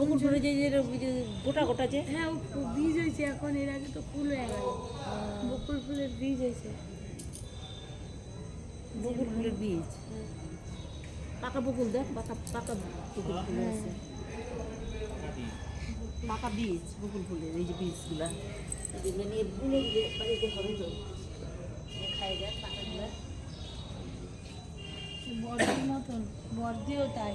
বকুল ফুলে যে গোটা গোটা যে। হ্যাঁ ও বীজ হয়েছে এখন এর আগে তো ফুল হয়ে গেল বকুল ফুলের বীজ হয়েছে। বকুল ফুলের বীজ? পাকা বকুল দেখ পাকা পাকা বকুল ফুল আছে। পাকা বীজ বকুল ফুলের এই যে বীজগুলা। যেগুলো নিয়ে দিলে বাড়িতে হবে তো খাই দেখ পাকাগুলা বর্দির মতন বর্দিও তাই।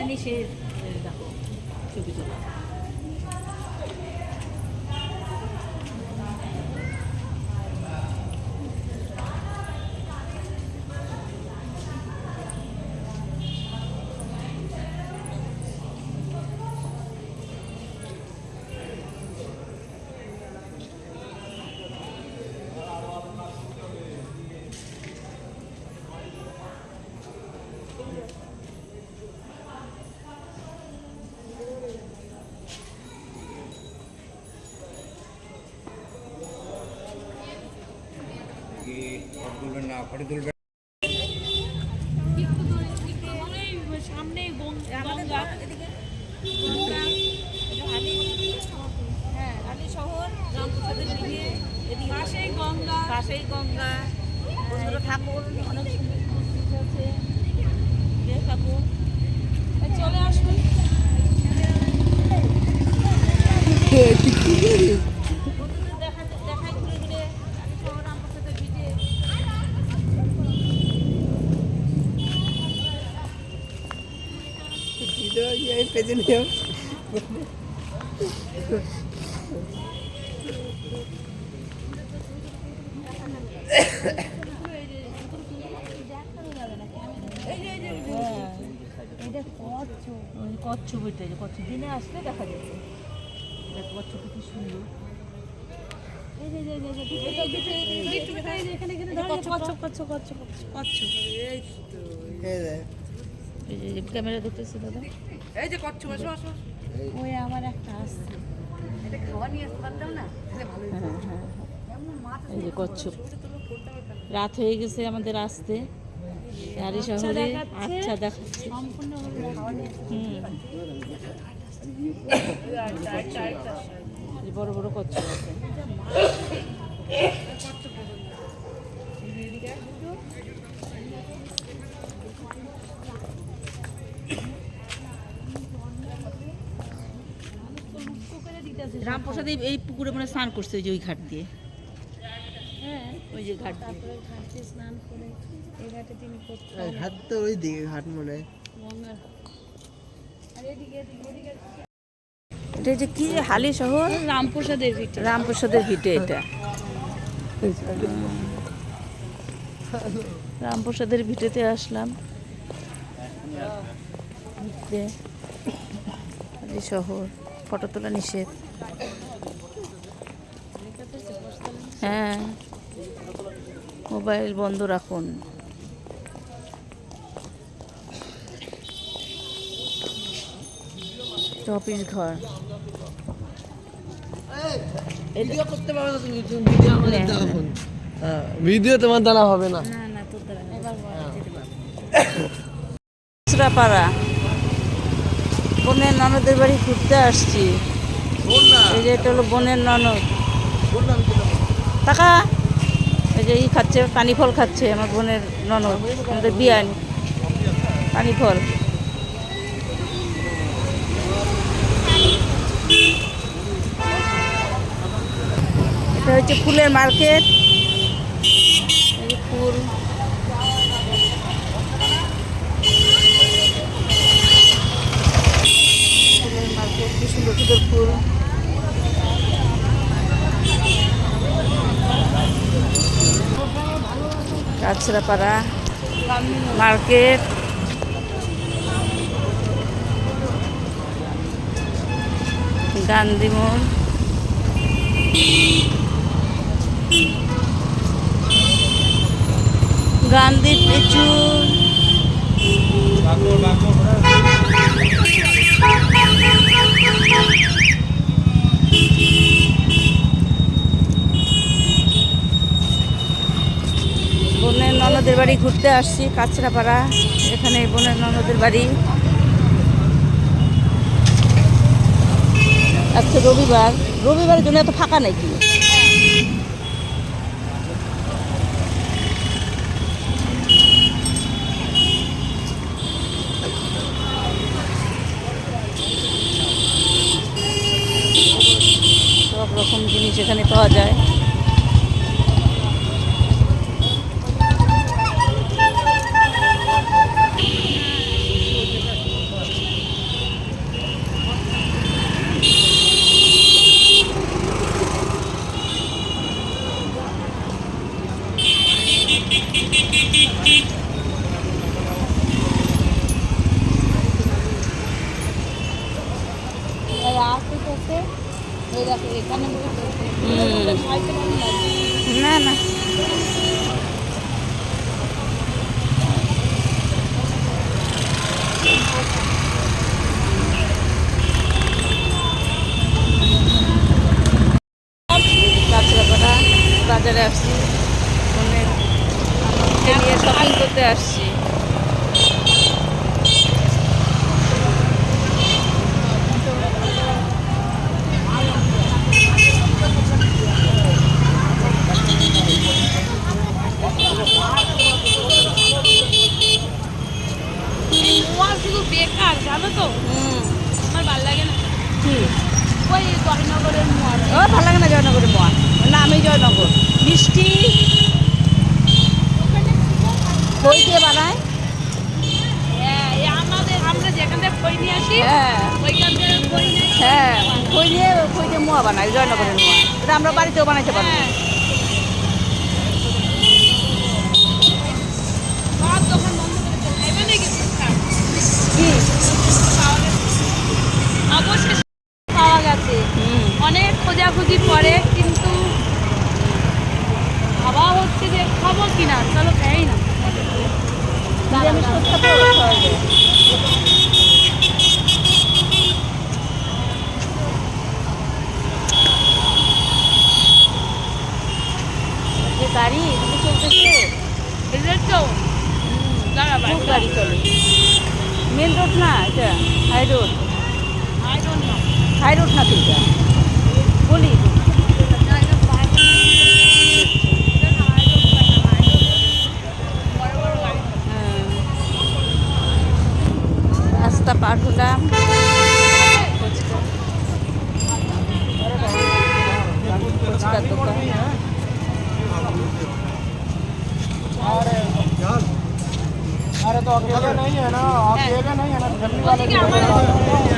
নিয়ে সে দেখো ছবি তোলা তুলবেন না ফটো তুলবেন সামনেই গঙ্গা হ্যাঁ আলী শহর রামপ্রসাদের দিকে পাশেই গঙ্গা। পাশেই গঙ্গা। বন্ধুরা ঠাকুর অনেক দেখ। ঠাকুর চলে আসুন বন্ধুদের দেখা দেখাই ঘুরে ঘুরে আলী শহর রামপ্রসাদের ভিটে এটা কচ্ছপ ওই কচ্ছপ যে কচ্ছপ দিনে আসলে দেখা যাচ্ছে দেখ কি সুন্দর এই যে যে যে যে এটা ভিতরে ভিতরে এই যে এখানে এখানে ধরো কচ্ছপ কচ্ছপ কচ্ছপ কচ্ছপ এই যে যে ক্যামেরা দেখতেছি দাদা ওই আমার একটা আসছে হ্যাঁ। হ্যাঁ এই যে কচ্ছপ রাত হয়ে গেছে আমাদের আসতে। আরি শহরে আচ্ছা দেখাচ্ছে। বড় বড় কচ্ছপ আছে পুকুরে দিতেছে রামপ্রসাদ এই- পুকুরে মানে স্নান করছে ওই যে ওই ঘাট দিয়ে। হ্যাঁ ওই যে ঘাট দিয়ে। স্নান করে এই ঘাটে তিনি ঘাট তো ওই দিকে ঘাট মনে হয়। গঙ্গার আর এদিকে এদিকে এদিকে। এটা যে কি হালি শহর? রামপ্রসাদের ভিতরে রামপ্রসাদের ভিটে এটা। রামপ্রসাদের ভিটেতে আসলাম। হালি শহর ফটো তোলা নিষেধ। হ্যাঁ। মোবাইল বন্ধ রাখুন। অফিস ঘর। ভিডিও হ্যাঁ, ফোন ভিডিও তোমার দ্বারা হবে না। পাড়া বোনের ননদের বাড়ি ঘুরতে আসছি। এই যে এটা হলো বোনের ননদ। টাকা। ওই যে ই খাচ্ছে পানি ফল খাচ্ছে আমার বোনের ননদ, আমাদের বিয়ান। পানি ফল এটা হচ্ছে ফুলের মার্কেট। ফুল। ফুলের মার্কেট কি সুন্দর সুন্দর ফুল। কাছড়াপাড়া মার্কেট। গান্ধী মোড়। গান্ধী প্রচুর বোনের ননদের বাড়ি ঘুরতে আসছি কাছড়াপাড়া এখানে বোনের ননদের বাড়ি। আজকে রবিবার। রবিবারের জন্য এত ফাঁকা নাকি? না না। বাজারে আসছি। ফোনের শপিং করতে আসছি মোয়া শুধু বেকার জানো তো হুম আমার ভালো লাগে না কি ওই জয়নগরের মোয়া ও ভালো লাগে না জয়নগরের মোয়া না আমি জয়নগর মিষ্টি দই দিয়ে বানায় হ্যাঁ এই আমাদের আমরা যেখান থেকে খই নিয়ে আসি হ্যাঁ ওইখান থেকে খই নিয়ে আসি। হ্যাঁ খই দিয়ে বানায় জয়নগরের নয় এটা আমরা বাড়িতেও বানাইতে পারব। নো হাই রোড না তো এটা বলি হ্যাঁ। রাস্তা পার হলাম ফুচকা ফুচকার দোকান अरे तो अकेले नहीं है ना अकेले नहीं है ना फैमिली वाले ওদিকে আমার